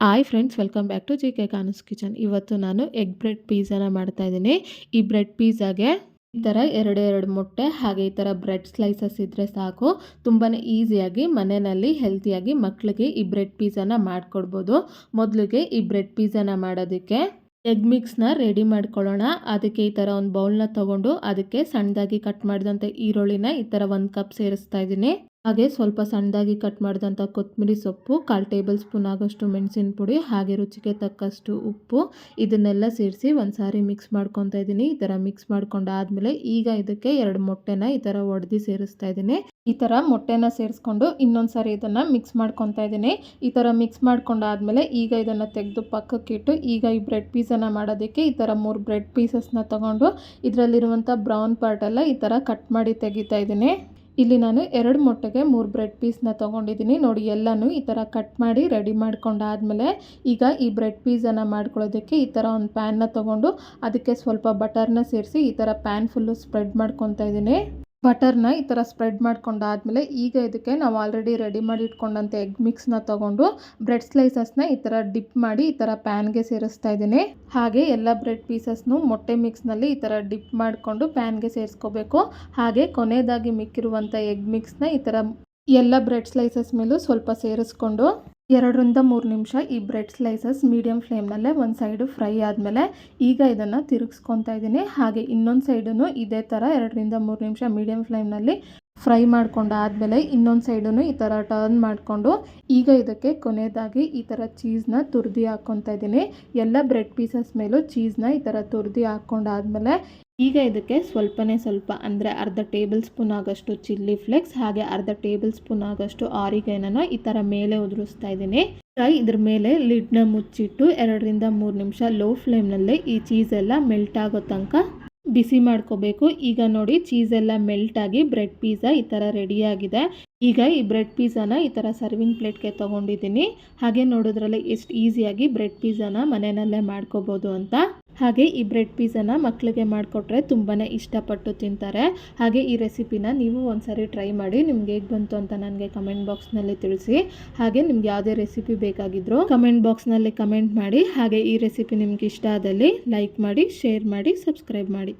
Hi friends welcome back to G K ಕಾನಸ್ kitchen ಇವತ್ತು ನಾನು egg bread ಪಿಜ್ಜಾನ ಮಾಡ್ತಾ ಇದ್ದೀನಿ. ಈ ಬ್ರೆಡ್ ಪಿಜ್ಜಾಗೆ ಈ ಥರ ಎರಡು ಎರಡು ಮೊಟ್ಟೆ, ಹಾಗೆ ಈ ಥರ ಬ್ರೆಡ್ ಸ್ಲೈಸಸ್ ಇದ್ದರೆ ಸಾಕು. ತುಂಬಾ ಈಸಿಯಾಗಿ ಮನೆಯಲ್ಲಿ ಹೆಲ್ತಿಯಾಗಿ ಮಕ್ಕಳಿಗೆ ಈ ಬ್ರೆಡ್ ಪಿಜ್ಜಾನ ಮಾಡಿಕೊಡ್ಬೋದು. ಮೊದಲಿಗೆ ಈ ಬ್ರೆಡ್ ಪಿಜ್ಜಾನ ಮಾಡೋದಕ್ಕೆ ಎಗ್ ಮಿಕ್ಸ್ನ ರೆಡಿ ಮಾಡ್ಕೊಳ್ಳೋಣ. ಅದಕ್ಕೆ ಈ ಥರ ಒಂದು ಬೌಲ್ನ ತೊಗೊಂಡು ಅದಕ್ಕೆ ಸಣ್ಣದಾಗಿ ಕಟ್ ಮಾಡಿದಂಥ ಈರುಳ್ಳಿನ ಈ ಥರ ಒಂದು ಕಪ್ ಸೇರಿಸ್ತಾ ಇದ್ದೀನಿ. ಹಾಗೆ ಸ್ವಲ್ಪ ಸಣ್ಣದಾಗಿ ಕಟ್ ಮಾಡಿದಂಥ ಕೊತ್ತಂಬರಿ ಸೊಪ್ಪು, ಕಾಲು ಟೇಬಲ್ ಸ್ಪೂನ್ ಆಗೋಷ್ಟು ಮೆಣಸಿನ ಪುಡಿ, ಹಾಗೆ ರುಚಿಗೆ ತಕ್ಕಷ್ಟು ಉಪ್ಪು, ಇದನ್ನೆಲ್ಲ ಸೇರಿಸಿ ಒಂದು ಸಾರಿ ಮಿಕ್ಸ್ ಮಾಡ್ಕೊತಾ ಇದ್ದೀನಿ. ಈ ಥರ ಮಿಕ್ಸ್ ಮಾಡ್ಕೊಂಡಾದ್ಮೇಲೆ ಈಗ ಇದಕ್ಕೆ ಎರಡು ಮೊಟ್ಟೆನ ಈ ಥರ ಒಡೆದು ಸೇರಿಸ್ತಾ ಇದ್ದೀನಿ. ಈ ಥರ ಮೊಟ್ಟೆನ ಸೇರಿಸ್ಕೊಂಡು ಇನ್ನೊಂದು ಸಾರಿ ಇದನ್ನು ಮಿಕ್ಸ್ ಮಾಡ್ಕೊತಾ ಇದ್ದೀನಿ. ಈ ಥರ ಮಿಕ್ಸ್ ಮಾಡ್ಕೊಂಡಾದ್ಮೇಲೆ ಈಗ ಇದನ್ನು ತೆಗೆದು ಪಕ್ಕಕ್ಕಿಟ್ಟು ಈಗ ಈ ಬ್ರೆಡ್ ಪೀಸನ್ನು ಮಾಡೋದಕ್ಕೆ ಈ ಥರ ಮೂರು ಬ್ರೆಡ್ ಪೀಸಸ್ನ ತೊಗೊಂಡು ಇದರಲ್ಲಿರುವಂಥ ಬ್ರೌನ್ ಪಾರ್ಟೆಲ್ಲ ಈ ಥರ ಕಟ್ ಮಾಡಿ ತೆಗಿತಾ ಇದ್ದೀನಿ. ಇಲ್ಲಿ ನಾನು ಎರಡು ಮೊಟ್ಟೆಗೆ ಮೂರು ಬ್ರೆಡ್ ಪೀಸ್ನ ತೊಗೊಂಡಿದ್ದೀನಿ. ನೋಡಿ, ಎಲ್ಲನೂ ಈ ಥರ ಕಟ್ ಮಾಡಿ ರೆಡಿ ಮಾಡ್ಕೊಂಡಾದಮೇಲೆ ಈಗ ಈ ಬ್ರೆಡ್ ಪೀಸನ್ನು ಮಾಡ್ಕೊಳ್ಳೋದಕ್ಕೆ ಈ ಥರ ಒಂದು ಪ್ಯಾನ್ನ ತೊಗೊಂಡು ಅದಕ್ಕೆ ಸ್ವಲ್ಪ ಬಟರ್ನ ಸೇರಿಸಿ ಈ ಥರ ಪ್ಯಾನ್ ಫುಲ್ಲು ಸ್ಪ್ರೆಡ್ ಮಾಡ್ಕೊತಾ ಇದ್ದೀನಿ. ಬಟರ್ನ ಈ ಥರ ಸ್ಪ್ರೆಡ್ ಮಾಡ್ಕೊಂಡಾದ್ಮೇಲೆ ಈಗ ಇದಕ್ಕೆ ನಾವು ಆಲ್ರೆಡಿ ರೆಡಿ ಮಾಡಿ ಇಟ್ಕೊಂಡಂಥ ಎಗ್ ಮಿಕ್ಸ್ನ ತೊಗೊಂಡು ಬ್ರೆಡ್ ಸ್ಲೈಸಸ್ನ ಈ ಥರ ಡಿಪ್ ಮಾಡಿ ಈ ಥರ ಪ್ಯಾನ್ಗೆ ಸೇರಿಸ್ತಾ ಇದ್ದೀನಿ. ಹಾಗೆ ಎಲ್ಲ ಬ್ರೆಡ್ ಪೀಸಸ್ನು ಮೊಟ್ಟೆ ಮಿಕ್ಸ್ನಲ್ಲಿ ಈ ಥರ ಡಿಪ್ ಮಾಡಿಕೊಂಡು ಪ್ಯಾನ್ಗೆ ಸೇರಿಸ್ಕೋಬೇಕು. ಹಾಗೆ ಕೊನೆಯದಾಗಿ ಮಿಕ್ಕಿರುವಂಥ ಎಗ್ ಮಿಕ್ಸ್ನ ಈ ಥರ ಎಲ್ಲ ಬ್ರೆಡ್ ಸ್ಲೈಸಸ್ ಮೇಲೂ ಸ್ವಲ್ಪ ಸೇರಿಸ್ಕೊಂಡು ಎರಡರಿಂದ ಮೂರು ನಿಮಿಷ ಈ ಬ್ರೆಡ್ ಸ್ಲೈಸಸ್ ಮೀಡಿಯಮ್ ಫ್ಲೇಮ್ನಲ್ಲೇ ಒಂದು ಸೈಡು ಫ್ರೈ ಆದಮೇಲೆ ಈಗ ಇದನ್ನು ತಿರುಗಿಸ್ಕೊತಾ ಇದ್ದೀನಿ. ಹಾಗೆ ಇನ್ನೊಂದು ಸೈಡೂ ಇದೇ ಥರ ಎರಡರಿಂದ ಮೂರು ನಿಮಿಷ ಮೀಡಿಯಮ್ ಫ್ಲೇಮ್ನಲ್ಲಿ ಫ್ರೈ ಮಾಡ್ಕೊಂಡಾದಮೇಲೆ ಇನ್ನೊಂದು ಸೈಡೂ ಈ ಥರ ಟರ್ನ್ ಮಾಡಿಕೊಂಡು ಈಗ ಇದಕ್ಕೆ ಕೊನೆಯದಾಗಿ ಈ ಥರ ಚೀಸ್ನ ತುರ್ದಿ ಹಾಕ್ಕೊತಾ ಇದ್ದೀನಿ. ಎಲ್ಲ ಬ್ರೆಡ್ ಪೀಸಸ್ ಮೇಲೂ ಚೀಸ್ನ ಈ ಥರ ತುರ್ದಿ ಹಾಕ್ಕೊಂಡಾದ್ಮೇಲೆ ಈಗ ಇದಕ್ಕೆ ಸ್ವಲ್ಪನೇ ಸ್ವಲ್ಪ, ಅಂದರೆ ಅರ್ಧ ಟೇಬಲ್ ಸ್ಪೂನ್ ಆಗಷ್ಟು ಚಿಲ್ಲಿ ಫ್ಲೆಕ್ಸ್, ಹಾಗೆ ಅರ್ಧ ಟೇಬಲ್ ಸ್ಪೂನ್ ಆಗಷ್ಟು ಆರಿಗೈನನ ಈ ಥರ ಮೇಲೆ ಉದುರಿಸ್ತಾ ಇದ್ದೀನಿ. ಇದ್ರ ಮೇಲೆ ಲಿಡ್ನ ಮುಚ್ಚಿಟ್ಟು ಎರಡರಿಂದ ಮೂರು ನಿಮಿಷ ಲೋ ಫ್ಲೇಮ್ನಲ್ಲೇ ಈ ಚೀಸ್ ಎಲ್ಲ ಮೆಲ್ಟ್ ಆಗೋ ತನಕ ಬಿಸಿ ಮಾಡ್ಕೋಬೇಕು. ಈಗ ನೋಡಿ ಚೀಸ್ ಎಲ್ಲ ಮೆಲ್ಟ್ ಆಗಿ ಬ್ರೆಡ್ ಪಿಜ್ಜಾ ಈ ಥರ ರೆಡಿಯಾಗಿದೆ ಈಗ ಈ ಬ್ರೆಡ್ ಪಿಜ್ಜಾನ ಈ ಥರ ಸರ್ವಿಂಗ್ ಪ್ಲೇಟ್ಗೆ ತೊಗೊಂಡಿದ್ದೀನಿ. ಹಾಗೆ ನೋಡೋದ್ರಲ್ಲಿ ಎಷ್ಟು ಈಸಿಯಾಗಿ ಬ್ರೆಡ್ ಪಿಜ್ಜಾನ ಮನೆಯಲ್ಲೇ ಮಾಡ್ಕೋಬೋದು ಅಂತ. ಹಾಗೆ ಈ ಬ್ರೆಡ್ ಪೀಸನ್ನು ಮಕ್ಕಳಿಗೆ ಮಾಡಿಕೊಟ್ರೆ ತುಂಬಾ ಇಷ್ಟಪಟ್ಟು ತಿಂತಾರೆ. ಹಾಗೆ ಈ ರೆಸಿಪಿನ ನೀವು ಒಂದ್ಸರಿ ಟ್ರೈ ಮಾಡಿ, ನಿಮ್ಗೆ ಹೇಗೆ ಬಂತು ಅಂತ ನನಗೆ ಕಮೆಂಟ್ ಬಾಕ್ಸ್ನಲ್ಲಿ ತಿಳಿಸಿ. ಹಾಗೆ ನಿಮ್ಗೆ ಯಾವುದೇ ರೆಸಿಪಿ ಬೇಕಾಗಿದ್ರು ಕಮೆಂಟ್ ಬಾಕ್ಸ್ನಲ್ಲಿ ಕಮೆಂಟ್ ಮಾಡಿ. ಹಾಗೆ ಈ ರೆಸಿಪಿ ನಿಮ್ಗೆ ಇಷ್ಟ ಆದಲ್ಲಿ ಲೈಕ್ ಮಾಡಿ, ಶೇರ್ ಮಾಡಿ, ಸಬ್ಸ್ಕ್ರೈಬ್ ಮಾಡಿ.